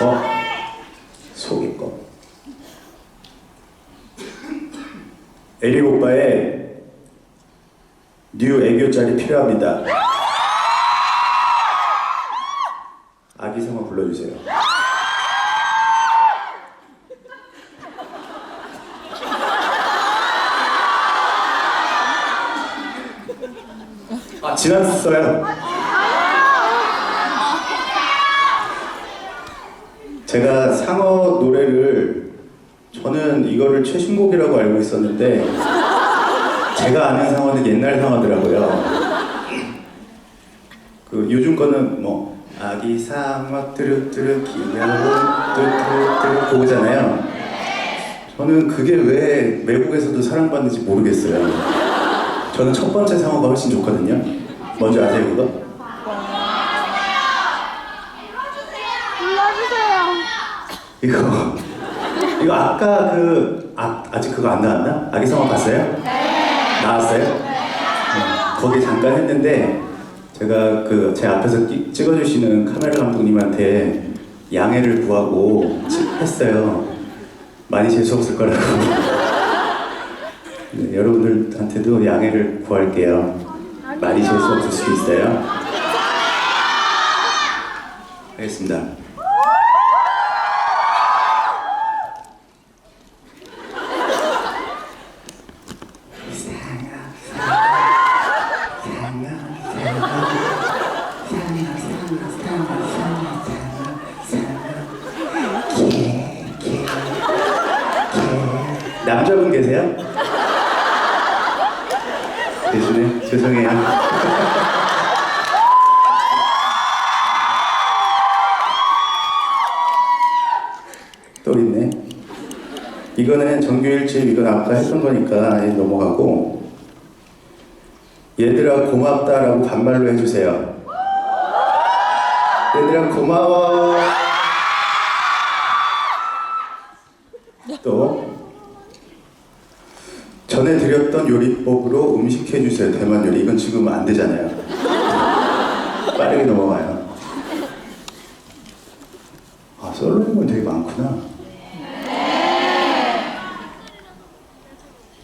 어, 속일 거. 에릭 오빠의 뉴 애교짤이 필요합니다. 아기상어 불러주세요. 아, 지났어요. 제가 상어 노래를 저는 이거를 최신곡이라고 알고 있었는데 제가 아는 상어는 옛날 상어더라고요. 그 요즘 거는 뭐 아기 상어 뚜루뚜루 귀여운 뚜루뚜루 그거잖아요. 저는 그게 왜 외국에서도 사랑받는지 모르겠어요. 저는 첫 번째 상어가 훨씬 좋거든요. 뭔지 아세요 그거? 불러주세요. 이거 이거 아까 그 아, 아직 그거 안 나왔나? 아기 상어 봤어요? 네. 나왔어요? 네. 거기 잠깐 했는데 제가 그 제 앞에서 끼- 찍어주시는 카메라 감독님한테 양해를 구하고 치- 했어요. 많이 재수 없을 거라고. 네, 여러분들한테도 양해를 구할게요. 많이 재수 없을 수도 있어요. 알겠습니다. 남자분 계세요? 계시네. 죄송해요. 또 있네. 이거는 정규 일집 이건 아까 했던 거니까 넘어가고 얘들아 고맙다라고 반말로 해주세요. 얘들아 고마워. 또 전에 드렸던 요리법으로 음식 해주세요. 대만 요리 이건 지금 안 되잖아요. 빠르게 넘어가요. 아 솔로님은 되게 많구나.